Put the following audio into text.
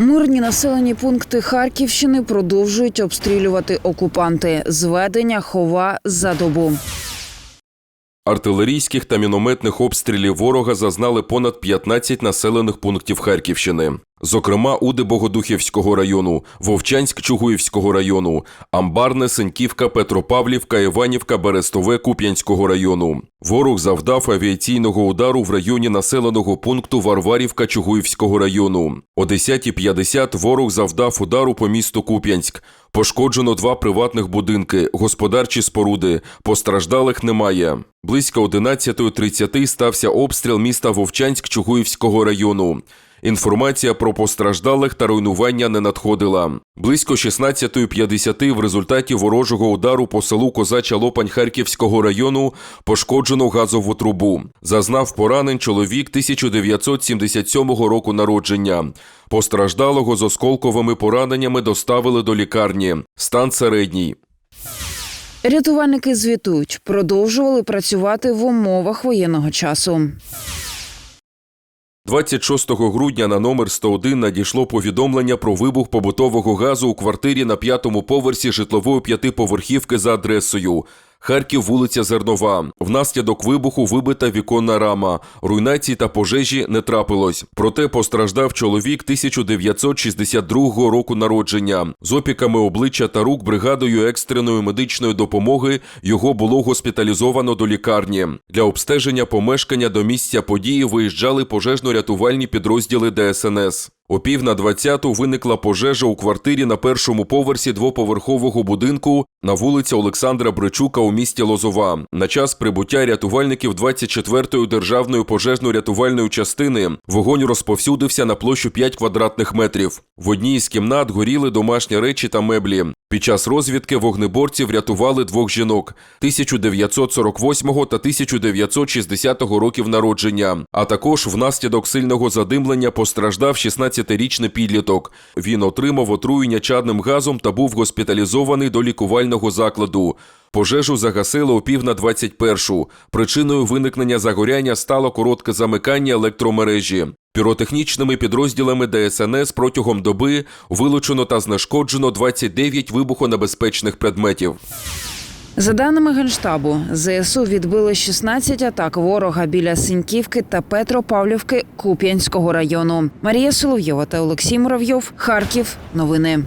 Мирні населені пункти Харківщини продовжують обстрілювати окупанти. Зведення хова за добу. Артилерійських та мінометних обстрілів ворога зазнали понад 15 населених пунктів Харківщини. Зокрема, Уди Богодухівського району, Вовчанськ Чугуївського району, Амбарне, Сеньківка, Петропавлівка, Іванівка, Берестове Куп'янського району. Ворог завдав авіаційного удару в районі населеного пункту Варварівка Чугуївського району. О 10.50 ворог завдав удару по місту Куп'янськ. Пошкоджено два приватних будинки, господарчі споруди. Постраждалих немає. Близько 11.30 стався обстріл міста Вовчанськ Чугуївського району. Інформація про постраждалих та руйнування не надходила. Близько 16.50 в результаті ворожого удару по селу Козача Лопань Харківського району пошкоджено газову трубу. Зазнав поранень чоловік 1977 року народження. Постраждалого з осколковими пораненнями доставили до лікарні. Стан середній. Рятувальники звітують, продовжували працювати в умовах воєнного часу. 26 грудня на номер 101 надійшло повідомлення про вибух побутового газу у квартирі на п'ятому поверсі житлової п'ятиповерхівки за адресою. Харків, вулиця Зернова. Внаслідок вибуху вибита віконна рама. Руйнацій та пожежі не трапилось. Проте постраждав чоловік 1962 року народження. З опіками обличчя та рук бригадою екстреної медичної допомоги його було госпіталізовано до лікарні. Для обстеження помешкання до місця події виїжджали пожежно-рятувальні підрозділи ДСНС. О пів на двадцяту виникла пожежа у квартирі на першому поверсі двоповерхового будинку на вулиці Олександра Бричука у місті Лозова. На час прибуття рятувальників 24-ї державної пожежно-рятувальної частини вогонь розповсюдився на площу 5 квадратних метрів. В одній із кімнат горіли домашні речі та меблі. Під час розвідки вогнеборці врятували двох жінок 1948 та 1960 років народження. А також внаслідок сильного задимлення постраждав 16-річний підліток. Він отримав отруєння чадним газом та був госпіталізований до лікувального закладу. Пожежу загасили о пів на 21-шу. Причиною виникнення загоряння стало коротке замикання електромережі. Піротехнічними підрозділами ДСНС протягом доби вилучено та знешкоджено 29 вибухонебезпечних предметів. За даними Генштабу, ЗСУ відбили 16 атак ворога біля Синьківки та Петропавлівки Куп'янського району. Марія Соловйова та Олексій Муравйов. Харків. Новини.